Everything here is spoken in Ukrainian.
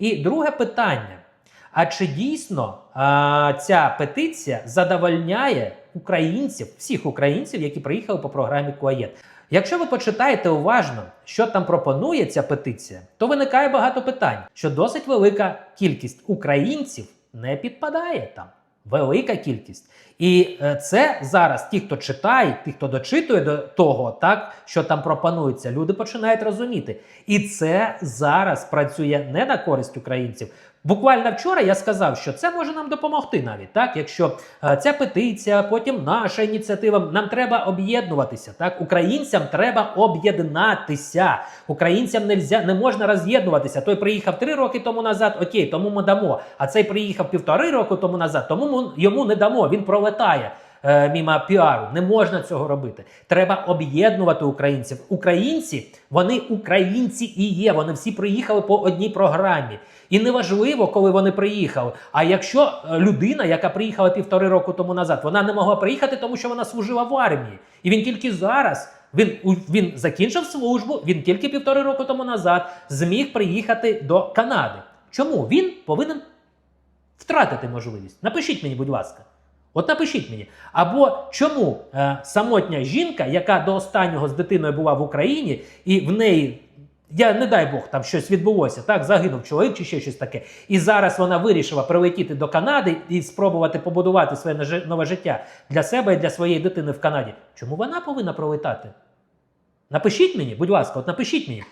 І друге питання: а чи дійсно а, ця петиція задовольняє українців, всіх українців, які приїхали по програмі Куаєт? Якщо ви почитаєте уважно, що там пропонує ця петиція, то виникає багато питань, що досить велика кількість українців не підпадає там. Велика кількість. І е, це зараз ті, хто читає, ті, хто дочитує до того, так що там пропонується, люди починають розуміти. І це зараз працює не на користь українців. Буквально вчора я сказав, що це може нам допомогти навіть так. Якщо е, ця петиція, потім наша ініціатива, нам треба об'єднуватися. Так, українцям треба об'єднатися. Українцям нельзя, не можна роз'єднуватися. Той приїхав три роки тому назад, окей, тому ми дамо. А цей приїхав півтори року тому назад, тому ми йому не дамо. Він пролетає. Е, Міма піару не можна цього робити. Треба об'єднувати українців. Українці, вони українці і є. Вони всі приїхали по одній програмі. І неважливо, коли вони приїхали. А якщо е, людина, яка приїхала півтори року тому назад, вона не могла приїхати, тому що вона служила в армії, і він тільки зараз. Він він закінчив службу. Він тільки півтори року тому назад зміг приїхати до Канади. Чому він повинен втратити можливість? Напишіть мені, будь ласка. От напишіть мені. Або чому е, самотня жінка, яка до останнього з дитиною була в Україні, і в неї, я не дай Бог, там щось відбулося, так, загинув чоловік чи ще щось таке. І зараз вона вирішила прилетіти до Канади і спробувати побудувати своє нове життя для себе і для своєї дитини в Канаді. Чому вона повинна пролетати? Напишіть мені, будь ласка, от напишіть мені.